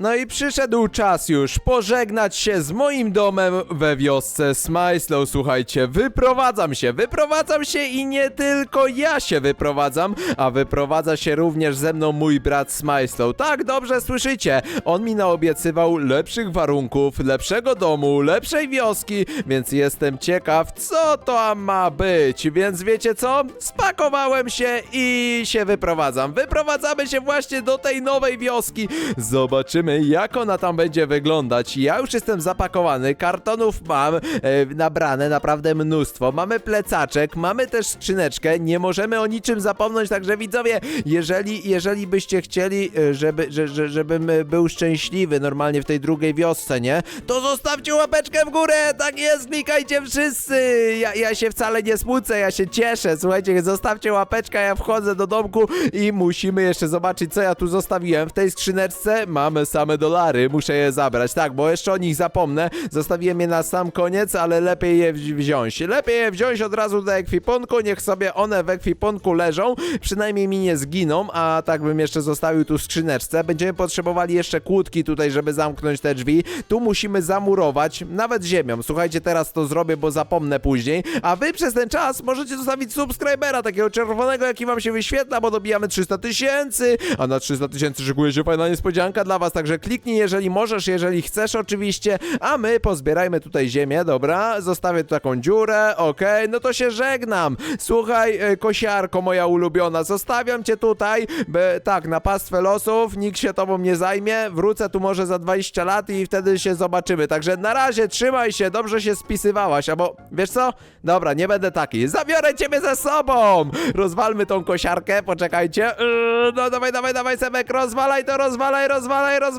No i przyszedł czas już pożegnać się z moim domem we wiosce Smajslow. Słuchajcie, wyprowadzam się, wyprowadzam się i nie tylko ja się wyprowadzam, a wyprowadza się również ze mną mój brat Smajslow. Tak, dobrze słyszycie. On mi naobiecywał lepszych warunków, lepszego domu, lepszej wioski, więc jestem ciekaw, co to ma być. Więc wiecie co? Spakowałem się i się wyprowadzam. Wyprowadzamy się właśnie do tej nowej wioski. Zobaczymy, jak ona tam będzie wyglądać. Ja już jestem zapakowany, kartonów mam e, nabrane naprawdę mnóstwo. Mamy plecaczek, mamy też skrzyneczkę, nie możemy o niczym zapomnieć, także widzowie, jeżeli, jeżeli byście chcieli, e, żeby, że, że, żebym e, był szczęśliwy normalnie w tej drugiej wiosce, nie? To zostawcie łapeczkę w górę, tak jest, klikajcie wszyscy. Ja, ja się wcale nie smucę, ja się cieszę. Słuchajcie, zostawcie łapeczkę, ja wchodzę do domku i musimy jeszcze zobaczyć, co ja tu zostawiłem. W tej skrzyneczce mamy same dolary, muszę je zabrać. Tak, bo jeszcze o nich zapomnę. Zostawiłem je na sam koniec, ale lepiej je wzi- wziąć. Lepiej je wziąć od razu do ekwipunku, niech sobie one w ekwipunku leżą, przynajmniej mi nie zginą, a tak bym jeszcze zostawił tu skrzyneczce. Będziemy potrzebowali jeszcze kłódki tutaj, żeby zamknąć te drzwi. Tu musimy zamurować, nawet ziemią. Słuchajcie, teraz to zrobię, bo zapomnę później. A wy przez ten czas możecie zostawić subskrybera, takiego czerwonego, jaki wam się wyświetla, bo dobijamy 300 tysięcy, a na 300 tysięcy szykuje się fajna niespodzianka dla was, także kliknij, jeżeli możesz, jeżeli chcesz oczywiście, a my pozbierajmy tutaj ziemię, dobra? Zostawię tu taką dziurę, okej, no to się żegnam. Słuchaj, e, kosiarko moja ulubiona, zostawiam cię tutaj, by, tak, na pastwę losów, nikt się tobą nie zajmie, wrócę tu może za 20 lat i wtedy się zobaczymy, także na razie trzymaj się, dobrze się spisywałaś, albo, wiesz co? Dobra, nie będę taki, zabiorę ciebie ze sobą! Rozwalmy tą kosiarkę, poczekajcie, yy, no dawaj, dawaj, dawaj, Sebek, rozwalaj to, rozwalaj, rozwalaj, rozwalaj!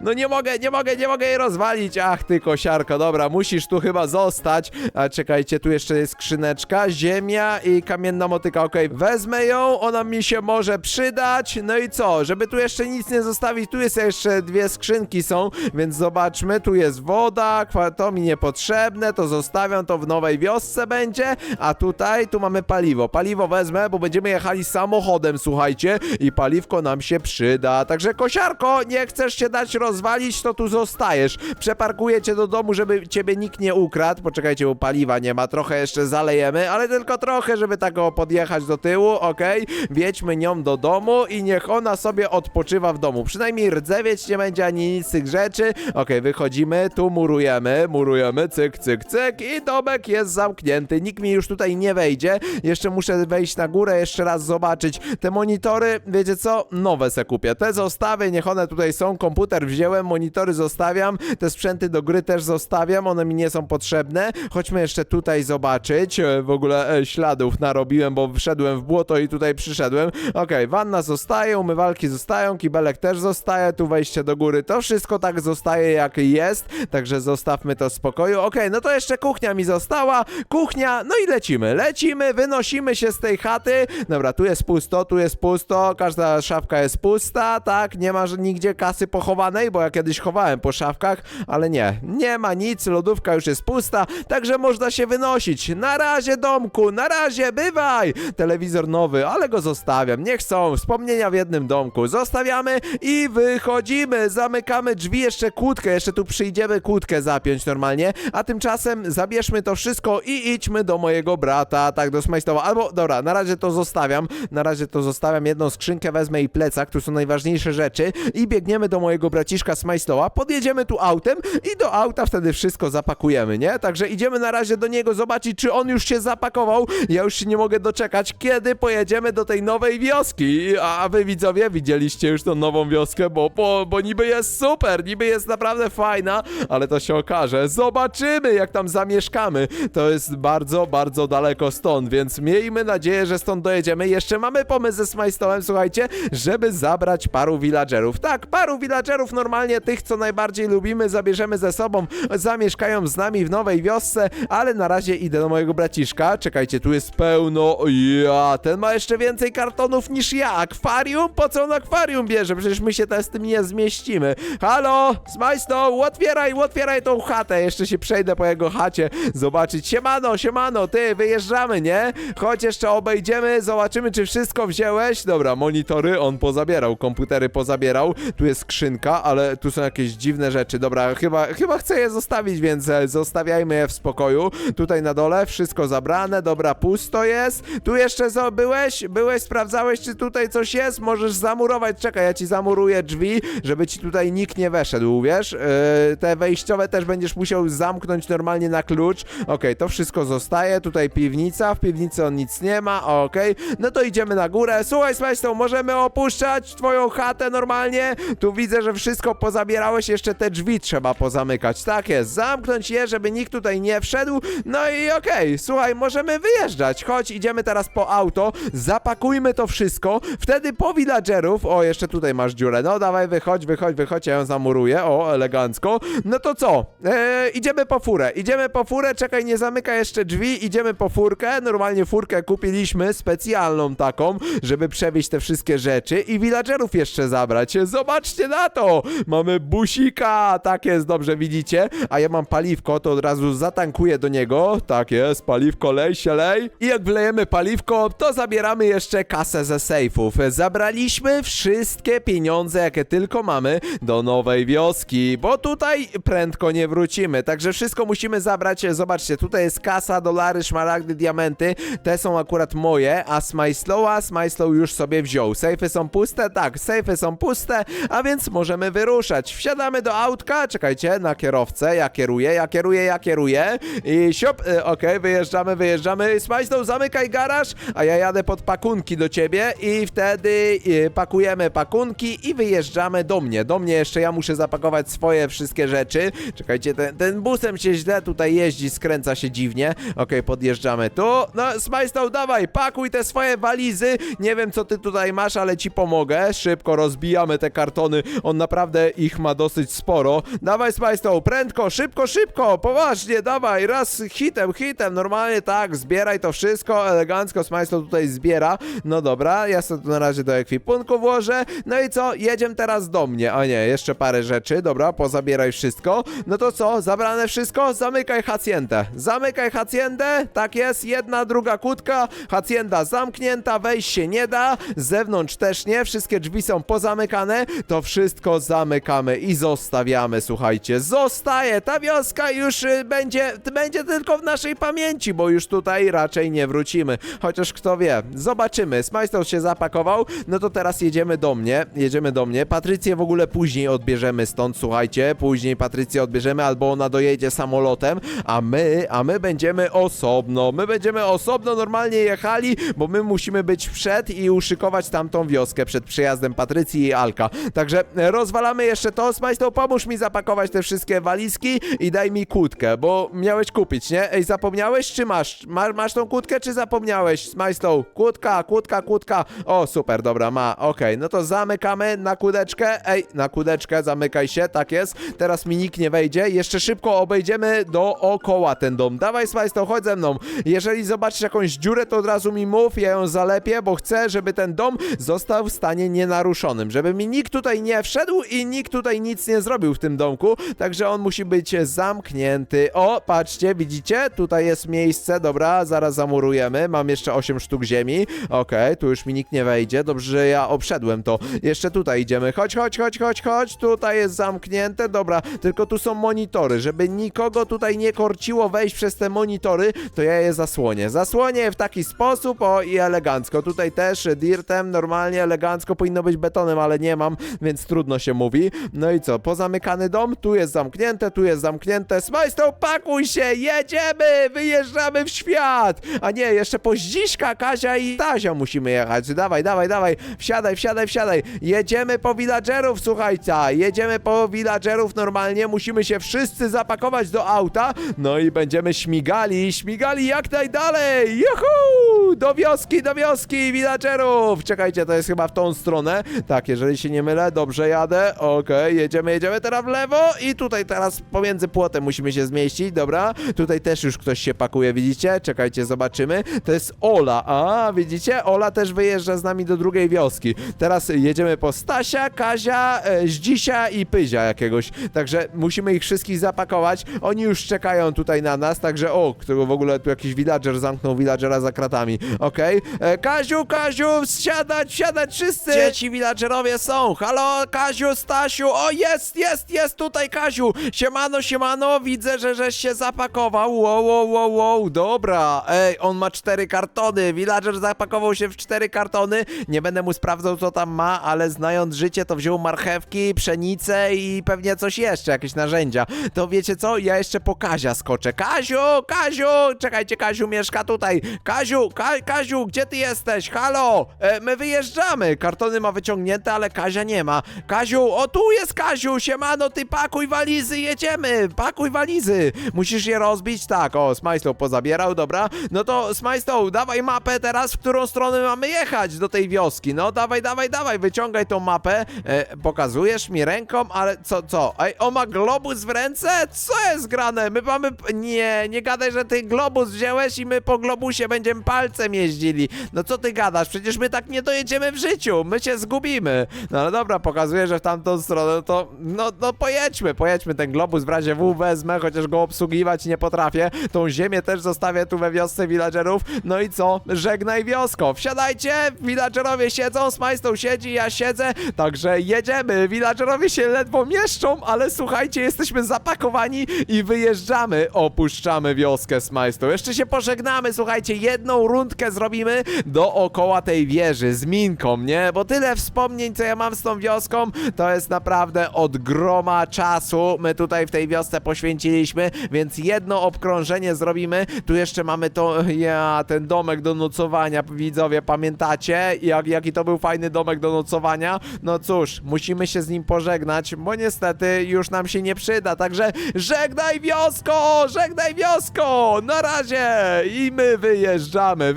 No nie mogę, nie mogę, nie mogę jej rozwalić, ach ty kosiarko, dobra, musisz tu chyba zostać, a czekajcie, tu jeszcze jest skrzyneczka, ziemia i kamienna motyka, okej, wezmę ją, ona mi się może przydać, no i co, żeby tu jeszcze nic nie zostawić, tu jest jeszcze dwie skrzynki są, więc zobaczmy, tu jest woda, to mi niepotrzebne, to zostawiam, to w nowej wiosce będzie, a tutaj, tu mamy paliwo, paliwo wezmę, bo będziemy jechali samochodem, słuchajcie, i paliwko nam się przyda, także kosiarko, nie chcesz się dać rozwalić, to tu zostajesz, przeparkuję cię do domu, żeby ciebie nikt nie ukradł, poczekajcie, bo paliwa nie ma, trochę jeszcze zalejemy, ale tylko trochę, żeby tak o podjechać do tyłu, okej, wiedźmy nią do domu i niech ona sobie odpoczywa w domu, przynajmniej rdzewieć nie będzie ani nic z tych rzeczy, okej, wychodzimy, tu murujemy, murujemy, cyk, cyk, cyk i domek jest zamknięty, nikt mi już tutaj nie wejdzie, jeszcze muszę wejść na górę, jeszcze raz zobaczyć, te monitory, wiecie co, nowe se kupię, te zostawię, niech one tutaj są, komputer wziąłem, monitory zostawiam, te sprzęty do gry też zostawiam, one mi nie są potrzebne, chodźmy jeszcze tutaj zobaczyć, e, w ogóle e, śladów narobiłem, bo wszedłem w błoto i tutaj przyszedłem, okej, wanna zostaje, umywalki zostają, kibelek też zostaje, tu wejście do góry, to wszystko tak zostaje jak jest, także zostawmy to w spokoju, okej, no to jeszcze kuchnia mi została, kuchnia, no i lecimy, lecimy, wynosimy się z tej chaty, dobra, tu jest pusto, tu jest pusto, każda szafka jest pusta, tak, nie ma nigdzie kasy pochowanej, bo ja kiedyś chowałem po szafkach, ale nie, nie ma nic, lodówka już jest pusta, także można się wynosić, na razie domku, na razie, bywaj, telewizor nowy, ale go zostawiam, niech są, wspomnienia w jednym domku, zostawiamy i wychodzimy, zamykamy drzwi, jeszcze kłódkę, jeszcze tu przyjdziemy kłódkę zapiąć normalnie, a tymczasem zabierzmy to wszystko i idźmy do mojego brata, tak, do Smajstowa, albo, dobra, na razie to zostawiam, na razie to zostawiam, jedną skrzynkę wezmę i plecak, tu są najważniejsze rzeczy i biegniemy do mojego braciszka Smajstoła, podjedziemy tu autem i do auta wtedy wszystko zapakujemy, nie? Także idziemy na razie do niego zobaczyć, czy on już się zapakował, ja już się nie mogę doczekać, kiedy pojedziemy do tej nowej wioski, a wy widzowie widzieliście już tą nową wioskę, bo, bo, bo niby jest super, niby jest naprawdę fajna, ale to się okaże, zobaczymy jak tam zamieszkamy, to jest bardzo, bardzo daleko stąd, więc miejmy nadzieję, że stąd dojedziemy, jeszcze mamy pomysł ze Smajstowem, słuchajcie, żeby zabrać paru villagerów, tak, paru villagerów. Normalnie, tych co najbardziej lubimy, zabierzemy ze sobą, zamieszkają z nami w nowej wiosce, ale na razie idę do mojego braciszka, czekajcie, tu jest pełno, ja, ten ma jeszcze więcej kartonów niż ja, akwarium? Po co on akwarium bierze? Przecież my się teraz z tym nie zmieścimy. Halo, Smajstow, otwieraj, otwieraj tą chatę, jeszcze się przejdę po jego chacie, zobaczyć, siemano, siemano, ty, wyjeżdżamy, nie? Chodź jeszcze obejdziemy, zobaczymy, czy wszystko wziąłeś, dobra, monitory on pozabierał, komputery pozabierał, tu jest skrzynka, ale tu są jakieś dziwne rzeczy. Dobra, chyba, chyba chcę je zostawić, więc e, zostawiajmy je w spokoju. Tutaj na dole wszystko zabrane, dobra, pusto jest. Tu jeszcze co, byłeś? Byłeś, sprawdzałeś, czy tutaj coś jest? Możesz zamurować, czekaj, ja ci zamuruję drzwi, żeby ci tutaj nikt nie weszedł, wiesz? Yy, te wejściowe też będziesz musiał zamknąć normalnie na klucz. Okej, to wszystko zostaje, tutaj piwnica, w piwnicy on nic nie ma, okej. No to idziemy na górę. Słuchaj, Smajstow, możemy opuszczać twoją chatę normalnie? Tu widzę, że wszystko pozabierałeś, jeszcze te drzwi trzeba pozamykać. Tak jest, zamknąć je, żeby nikt tutaj nie wszedł. No i okej, słuchaj, możemy wyjeżdżać. Chodź, idziemy teraz po auto, zapakujmy to wszystko, wtedy po villagerów, o, jeszcze tutaj masz dziurę, no dawaj, wychodź, wychodź, wychodź, ja ją zamuruję, o, elegancko. No to co, eee, idziemy po furę, idziemy po furę, czekaj, nie zamykaj jeszcze drzwi, idziemy po furkę, normalnie furkę kupiliśmy, specjalną taką, żeby przewieźć te wszystkie rzeczy i villagerów jeszcze zabrać. Zobaczcie na to! Mamy busika, tak jest, dobrze widzicie, a ja mam paliwko, to od razu zatankuję do niego, tak jest, paliwko lej się lej i jak wlejemy paliwko, to zabieramy jeszcze kasę ze sejfów. Zabraliśmy wszystkie pieniądze, jakie tylko mamy do nowej wioski, bo tutaj prędko nie wrócimy, także wszystko musimy zabrać, zobaczcie, tutaj jest kasa, dolary, szmaragdy, diamenty, te są akurat moje, a Smajslowa, Smajslow już sobie wziął. Sejfy są puste? Tak, sejfy są puste, a więc możemy wyruszać. Wsiadamy do autka, czekajcie, na kierowcę, ja kieruję, ja kieruję, ja kieruję i siop, y, okej, wyjeżdżamy, wyjeżdżamy. Smajslow, zamykaj garaż, a ja jadę pod pakunki do ciebie i wtedy y, pakujemy pakunki i wyjeżdżamy do mnie. Do mnie jeszcze ja muszę zapakować swoje wszystkie rzeczy. Czekajcie, ten, ten busem się źle tutaj jeździ, skręca się dziwnie. Okej, podjeżdżamy tu. No, Smajslow, dawaj, pakuj te swoje walizy. Nie wiem, co ty tutaj masz, ale ci pomogę. Szybko rozbijamy te kartony. On naprawdę ich ma dosyć sporo. Dawaj, Smajslow, prędko, szybko, szybko, poważnie, dawaj, raz hitem, hitem, normalnie tak, zbieraj to wszystko, elegancko Smajslow tutaj zbiera. No dobra, ja sobie to na razie do ekwipunku włożę. No i co, jedziemy teraz do mnie. O nie, jeszcze parę rzeczy, dobra, pozabieraj wszystko. No to co, zabrane wszystko? Zamykaj haciendę. Zamykaj haciendę, tak jest, jedna, druga kłódka, hacienda zamknięta, wejść się nie da, z zewnątrz też nie, wszystkie drzwi są pozamykane, to wszystko zamykamy i zostawiamy, słuchajcie, zostaje, ta wioska już y, będzie, będzie tylko w naszej pamięci, bo już tutaj raczej nie wrócimy, chociaż kto wie, zobaczymy, Smajstow się zapakował, no to teraz jedziemy do mnie, jedziemy do mnie, Patrycję w ogóle później odbierzemy stąd, słuchajcie, później Patrycję odbierzemy, albo ona dojedzie samolotem, a my, a my będziemy osobno, my będziemy osobno normalnie jechali, bo my musimy być przed i uszykować tamtą wioskę przed przyjazdem Patrycji i Alka. Także rozwalamy jeszcze to. Smajstow, pomóż mi zapakować te wszystkie walizki i daj mi kłódkę, bo miałeś kupić, nie? Ej, zapomniałeś czy masz? Ma, masz tą kłódkę czy zapomniałeś? Smajstow, kłódka, kłódka, kłódka. O, super, dobra, ma, okej. No to zamykamy na kłódeczkę. Ej, na kłódeczkę, zamykaj się, tak jest. Teraz mi nikt nie wejdzie. Jeszcze szybko obejdziemy dookoła ten dom. Dawaj, Smajstow, chodź ze mną. Jeżeli zobaczysz jakąś dziurę, to od razu mi mów, ja ją zalepię, bo chcę, żeby ten dom został w stanie nienaruszonym, żeby mi nikt tutaj nie wszedł i nikt tutaj nic nie zrobił w tym domku, także on musi być zamknięty. O, patrzcie, widzicie? Tutaj jest miejsce, dobra, zaraz zamurujemy, mam jeszcze 8 sztuk ziemi, okej, tu już mi nikt nie wejdzie, dobrze, że ja obszedłem to. Jeszcze tutaj idziemy, chodź, chodź, chodź, chodź, chodź, tutaj jest zamknięte, dobra, tylko tu są monitory, żeby nikogo tutaj nie korciło wejść przez te monitory, to ja je zasłonię. Zasłonię w taki sposób, o i elegancko. Tutaj też dirtem, normalnie, elegancko, powinno być betonem, ale nie mam, więc trudno się mówi. No i co, pozamykany dom, tu jest zamknięte, tu jest zamknięte. Smajstow, pakuj się, jedziemy, wyjeżdżamy w świat! A nie, jeszcze po Zdziśka, Kazia i Tazia musimy jechać. Dawaj, dawaj, dawaj, wsiadaj, wsiadaj, wsiadaj. Jedziemy po villagerów, słuchajcie, jedziemy po villagerów normalnie, musimy się wszyscy zapakować do auta, no i będziemy śmigali, śmigali jak najdalej, juhu! Do wioski, do wioski, villagerów! Czekajcie, to jest chyba w tą stronę. Tak, jeżeli się nie mylę, dobrze jadę, okej, jedziemy, jedziemy teraz w lewo i tutaj teraz pomiędzy płotem musimy się zmieścić, dobra? Tutaj też już ktoś się pakuje, widzicie? Czekajcie, zobaczymy. To jest Ola, a widzicie? Ola też wyjeżdża z nami do drugiej wioski. Teraz jedziemy po Stasia, Kazia, e, Zdzisia i Pyzia jakiegoś. Także musimy ich wszystkich zapakować. Oni już czekają tutaj na nas, także o, którego w ogóle tu jakiś villager zamknął villagera za kratami. Okej? E, Kaziu, Kaziu, wsiadać, wsiadać wszyscy! Gdzie ci villagerowie są? Halo, Kaziu, Stasiu, o jest, jest, jest tutaj Kaziu! Siemano, siemano, widzę, że żeś się zapakował, wow, wow, wow, wow, dobra, ej, on ma cztery kartony, villager zapakował się w cztery kartony, nie będę mu sprawdzał, co tam ma, ale znając życie, to wziął marchewki, pszenicę i pewnie coś jeszcze, jakieś narzędzia. To wiecie co, ja jeszcze po Kazia skoczę. Kaziu, Kaziu, czekajcie, Kaziu mieszka tutaj. Kaziu, Ka Kaziu, gdzie ty jesteś? Halo, e, my wyjeżdżamy. Kartony ma wyciągnięte, ale Kazia nie ma. Kaziu, o tu jest Kaziu, siemano, ty pakuj walizy, jedziemy, pakuj walizy. Musisz je rozbić, tak, o, Smajslow pozabierał, dobra. No to Smajslow, dawaj mapę teraz, w którą stronę mamy jechać do tej wioski. No, dawaj, dawaj, dawaj, wyciągaj tą mapę. E, pokazujesz mi ręką, ale co, co? Ej, on ma globus w ręce? Co jest grane? My mamy... Nie, nie gadaj, że ty globus wziąłeś i my po globusie będziemy jeździli. No co ty gadasz? Przecież my tak nie dojedziemy w życiu. My się zgubimy. No ale dobra, pokazuję, że w tamtą stronę to... No, no pojedźmy, pojedźmy ten globus w razie W wezmę, chociaż go obsługiwać nie potrafię. Tą ziemię też zostawię tu we wiosce villagerów. No i co? Żegnaj wiosko. Wsiadajcie, villagerowie siedzą, Smajstow siedzi, ja siedzę, także jedziemy. Villagerowie się ledwo mieszczą, ale słuchajcie, jesteśmy zapakowani i wyjeżdżamy. Opuszczamy wioskę Smajstow. Jeszcze się pożegnamy, słuchajcie, jedną rundkę zrobimy dookoła tej wieży z minką, nie? Bo tyle wspomnień, co ja mam z tą wioską, to jest naprawdę od groma czasu. My tutaj w tej wiosce poświęciliśmy, więc jedno obkrążenie zrobimy. Tu jeszcze mamy to, ja, ten domek do nocowania, widzowie, pamiętacie? Jak, jaki to był fajny domek do nocowania? No cóż, musimy się z nim pożegnać, bo niestety już nam się nie przyda, także żegnaj wiosko, żegnaj wiosko, na razie! I my wyjeżdżamy, wyjeżdżamy,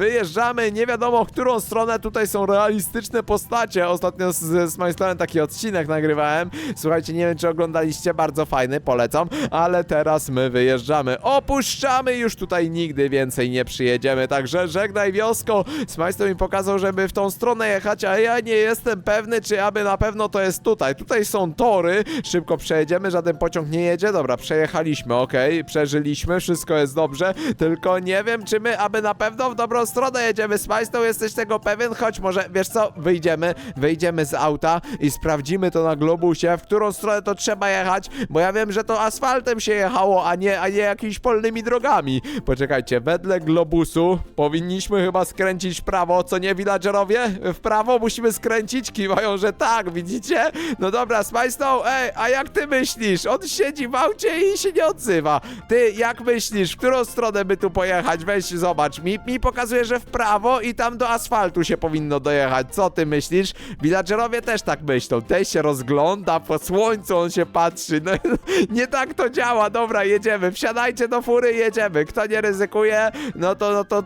nie wiadomo w którą stronę, tutaj są realistyczne postacie, ostatnio z, z Majstorem taki odcinek nagrywałem, słuchajcie, nie wiem czy oglądaliście, bardzo fajny, polecam, ale teraz my wyjeżdżamy, opuszczamy, już tutaj nigdy więcej nie przyjedziemy, także żegnaj wiosko, Smajstor mi pokazał, żeby w tą stronę jechać, a ja nie jestem pewny, czy aby na pewno to jest tutaj, tutaj są tory, szybko przejedziemy, żaden pociąg nie jedzie, dobra, przejechaliśmy, okej, przeżyliśmy, wszystko jest dobrze, tylko nie wiem, czy my aby na pewno w dobrą stronę jedziemy, Smajstor, jesteś tego pewien? Chodź, może, wiesz co, wyjdziemy, wyjdziemy z auta i sprawdzimy to na globusie, w którą stronę to trzeba jechać, bo ja wiem, że to asfaltem się jechało, a nie, a nie jakimiś polnymi drogami. Poczekajcie, wedle globusu powinniśmy chyba skręcić w prawo, co nie, villagerowie? W prawo musimy skręcić? Kiwają, że tak, widzicie? No dobra, Smajslow, ej, a jak ty myślisz? On siedzi w aucie i się nie odzywa. Ty, jak myślisz, w którą stronę by tu pojechać? Weź, zobacz, mi, mi pokazuje, że w prawo i tam do asfaltu się powinno dojechać. Co ty myślisz? Villagerowie też tak myślą. Ten się rozgląda, po słońcu on się patrzy. No, nie tak to działa. Dobra, jedziemy. Wsiadajcie do fury, jedziemy. Kto nie ryzykuje, no to, no to,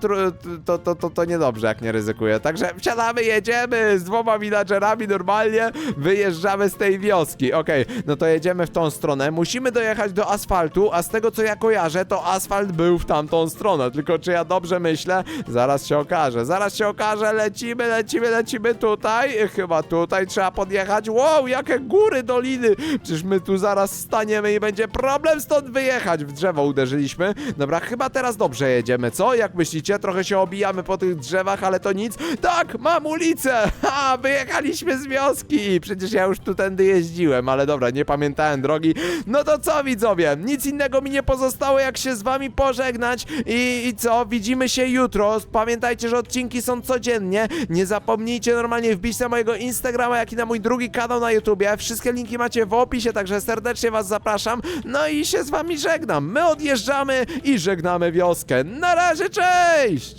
to, to, to, to niedobrze, jak nie ryzykuje. Także wsiadamy, jedziemy z dwoma villagerami normalnie. Wyjeżdżamy z tej wioski. Okej, no to jedziemy w tą stronę. Musimy dojechać do asfaltu, a z tego co ja kojarzę, to asfalt był w tamtą stronę. Tylko czy ja dobrze myślę? Zaraz się okaże. Zaraz się okaże. Lecimy, lecimy, lecimy tutaj. Chyba tutaj trzeba podjechać. Wow, jakie góry, doliny. Przecież my tu zaraz staniemy i będzie problem stąd wyjechać. W drzewo uderzyliśmy. Dobra, chyba teraz dobrze jedziemy, co? Jak myślicie? Trochę się obijamy po tych drzewach, ale to nic. Tak, mam ulicę! Ha, wyjechaliśmy z wioski! Przecież ja już tu tędy jeździłem, ale dobra, nie pamiętałem drogi. No to co, widzowie? Nic innego mi nie pozostało, jak się z wami pożegnać. I, i co? Widzimy się jutro. Pamiętajcie, że odcinki są codziennie. Nie zapomnijcie normalnie wbić na mojego Instagrama, jak i na mój drugi kanał na YouTubie. Wszystkie linki macie w opisie, także serdecznie was zapraszam. No i się z wami żegnam. My odjeżdżamy i żegnamy wioskę. Na razie, cześć!